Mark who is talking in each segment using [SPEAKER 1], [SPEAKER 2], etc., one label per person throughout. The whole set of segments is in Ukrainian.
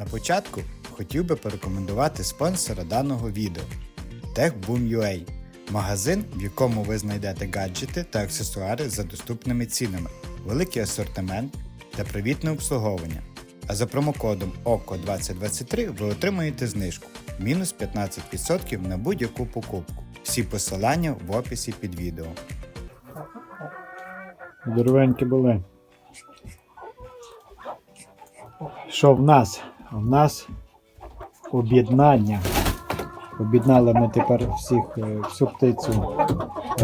[SPEAKER 1] На початку хотів би порекомендувати спонсора даного відео TechBoom.ua – магазин, в якому ви знайдете гаджети та аксесуари за доступними цінами, великий асортимент та привітне обслуговування. А за промокодом OKO2023 ви отримаєте знижку мінус 15% на будь-яку покупку. Всі посилання в описі під відео.
[SPEAKER 2] Здоровенькі були. Що в нас? В нас об'єднання. Об'єднали ми тепер всіх е, всю птицю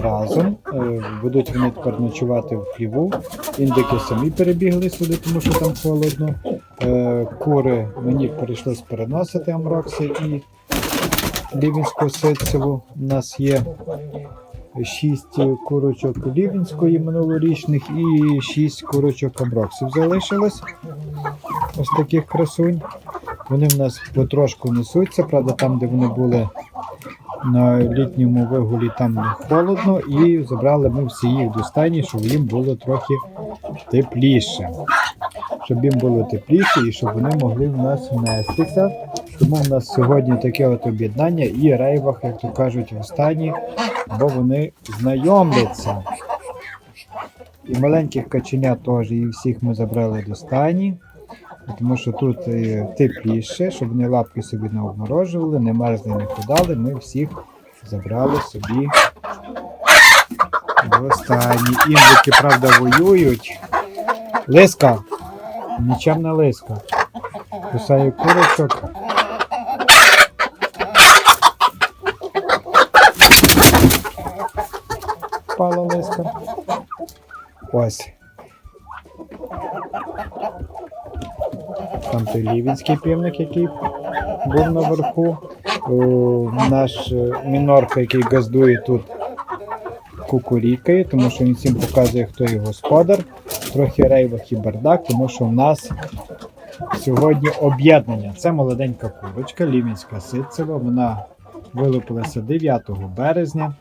[SPEAKER 2] разом. Е, Будуть вони тепер ночувати в хліву. Індики самі перебігли сюди, тому що там холодно. Е, Кури мені прийшлось переносити Амрокси і Лівінську ситцеву. У нас є шість курочок Лівінської минулорічних і шість курочок Амроксів залишилось. Ось таких красунь. Вони в нас потрошку несуться, правда, там, де вони були на літньому вигулі, там холодно, і забрали ми всі їх до стайні, щоб їм було трохи тепліше. Щоб їм було тепліше і щоб вони могли в нас нестися. Тому в нас сьогодні таке от об'єднання і рейвах, як то кажуть, в стані, бо вони знайомляться. І маленьких каченят теж, і всіх ми забрали до стані, тому що тут е, тепліше, щоб вони лапки собі не обморожували, не мерзли, не худали. Ми всіх забрали собі до стані. Індики, правда, воюють. Лиска! Нічемна лиска. Кусає курочок. Пала лиска. Ось. Там той лівінський півник, який був наверху. О, наш е, мінорка, який газдує тут, кукурікає, тому що він всім показує, хто є господар. Трохи рейвах і бардак, тому що в нас сьогодні об'єднання. Це молоденька курочка, лівінська ситцева. Вона вилупилася 9 березня.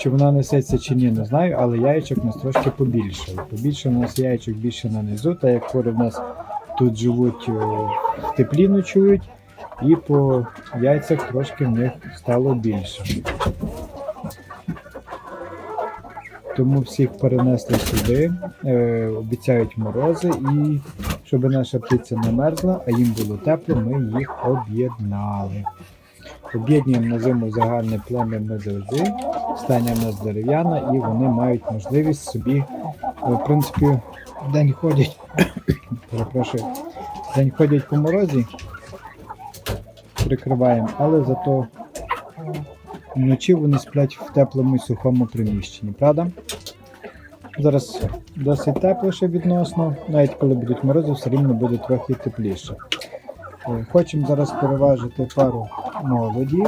[SPEAKER 2] Чи вона несеться чи ні, не знаю, але яєчок у нас трошки побільшало. Побільше у нас яєчок більше на низу, так як кури в нас тут живуть е, в теплі ночують, і по яйцях трошки в них стало більше. Тому всіх перенесли сюди, е, обіцяють морози, і щоб наша птиця не мерзла, а їм було тепло, ми їх об'єднали. Об'єднуємо на зиму загальне плем'я медози, стання в нас дерев'яна, і вони мають можливість собі, е, в принципі, день ходять, перепрошую, день ходять по морозі, прикриваємо, але зато вночі вони сплять в теплому і сухому приміщенні, правда? Зараз досить тепло ще відносно, навіть коли будуть морози, все рівно буде трохи тепліше. Е, Хочемо зараз переважити пару молоді.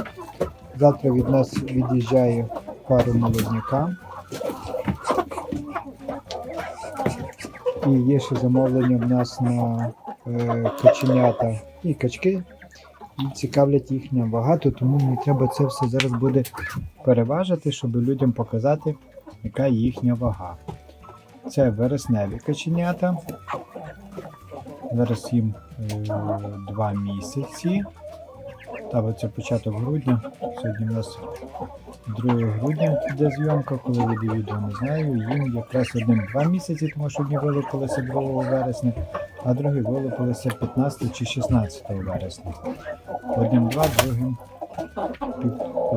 [SPEAKER 2] Завтра від нас від'їжджає пару молодняка. І є ще замовлення в нас на е, каченята і качки. І цікавлять їхня вага, то тому мені треба це все зараз буде переважити, щоб людям показати, яка їхня вага. Це вересневі каченята. Зараз їм е, два місяці. Та це початок грудня. Сьогодні у нас 2 грудня йде зйомка, коли вийде відео, не знаю. Їм якраз одним два місяці, тому що одні вилупилися 2 вересня, а другі вилупилися 15 чи 16 вересня. Одним два, другим е,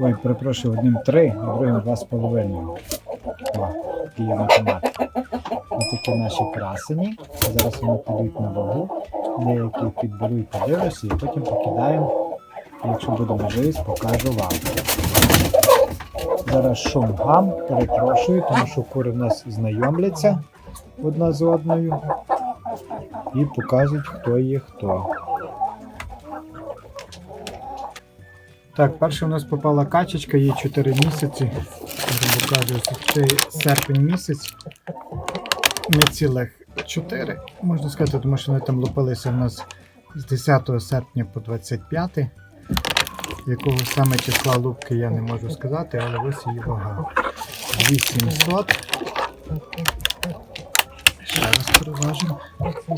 [SPEAKER 2] Ой, перепрошую, одним три, а другим два з половиною. О, такий є математик. Ось такі наші красені. Зараз вони підуть на вагу. Деякі підберу і подивлюся, і потім покидаємо. Якщо буде можливість, покажу вам. Зараз шум гам, перепрошую, тому що кури в нас знайомляться одна з одною і показують, хто є хто. Так, перше у нас попала качечка, їй 4 місяці. Це серпень місяць. Не цілих 4, можна сказати, тому що вони там лупилися в нас з 10 серпня по 25. Якого саме числа лупки я не можу сказати, але ось її вага. 2700. Зараз переважимо. Опа.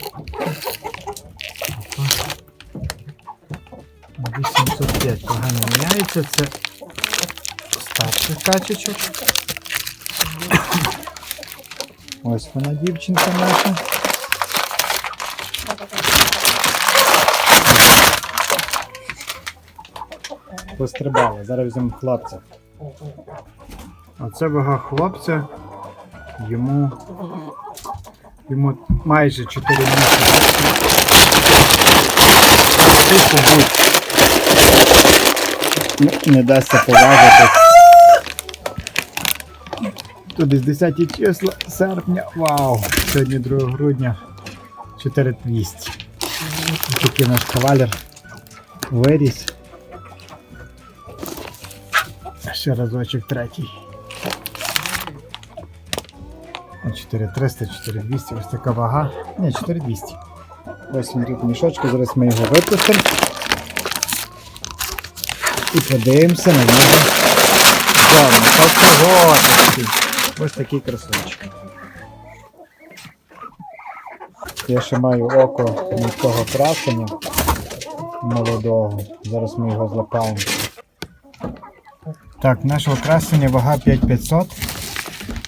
[SPEAKER 2] 805 погано міняється. Це старших качечок. Ось вона дівчинка наша. Пострибала. Зараз візьмемо хлопця. Оце вага хлопця. Йому. Йому майже 4 місяці. Не, не дасться поважити. Тут десь 10 числа серпня. Вау! Сьогодні 2 грудня 4200. Такий наш кавалер виріс. Ще разочок третій. 4300, 4200, ось така вага. Ні, 4200. Ось він тут мішочку, зараз ми його випустимо. І подивимося на нього. Вдома. Ось такий. Ось такий красунчик. Я ще маю око міського красення молодого. Зараз ми його злапаємо. Так, нашого красення вага 5500.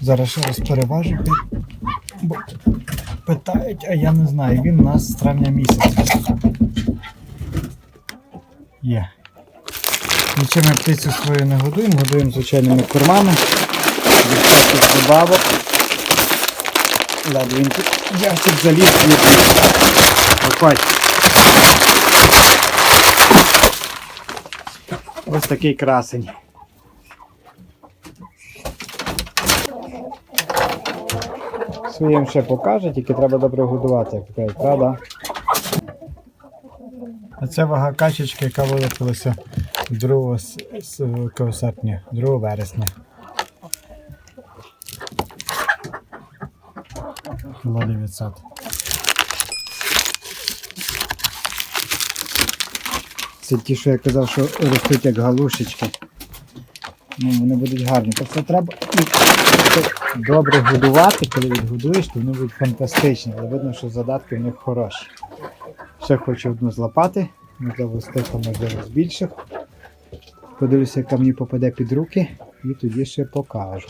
[SPEAKER 2] Зараз ще раз переважу. Бо питають, а я не знаю. Він у нас з травня місяця. Є. Нічим ми птицю свою не годуємо, годуємо звичайними кормами. Добавок. Ладно, він тут заліз звідти. Ось такий красень. Своїм ще покаже, тільки треба добре годувати, як правда? А це вага качечки, яка вилупилася 2 с- с- якого серпня, 2 вересня. Кіло 900. Це ті, що я казав, що ростуть як галушечки. Ну, вони будуть гарні. Просто треба добре годувати, коли відгодуєш, то вони будуть фантастичні, але видно, що задатки в них хороші. Ще хочу одну злапати, можливо, тих, а можливо з більших. Подивлюся, яка мені попаде під руки, і тоді ще покажу.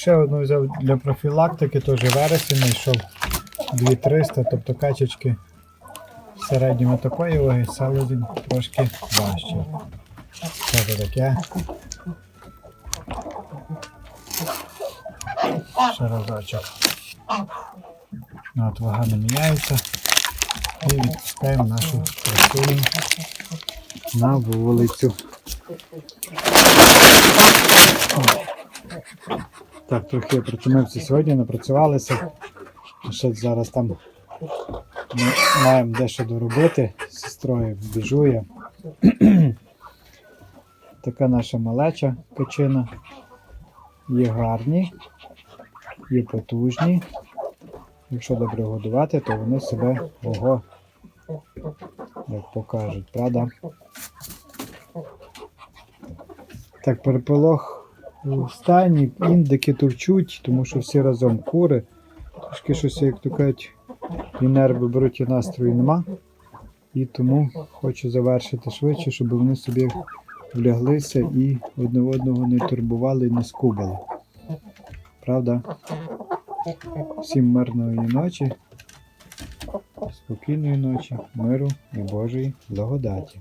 [SPEAKER 2] Ще одну взяв для профілактики, теж вересень знайшов 2300, тобто качечки в середньому такої ваги, селезень трошки важче. Що це таке? Ще разочок. От вага не міняється. І відпускаємо нашу красуню на вулицю. О. Так, трохи я притомився сьогодні, напрацювалися. Ще зараз там ми маємо дещо доробити з сестрою біжує. Така наша малеча качина. Є гарні, є потужні. Якщо добре годувати, то вони себе ого, як покажуть, правда? Так, переполох у стані, індики турчуть, тому що всі разом кури. Трошки щось, як то кажуть, і нерви беруть, і настрою нема. І тому хочу завершити швидше, щоб вони собі вляглися і одне одного не турбували і не скубали. Правда? Всім мирної ночі, спокійної ночі, миру і Божої благодаті.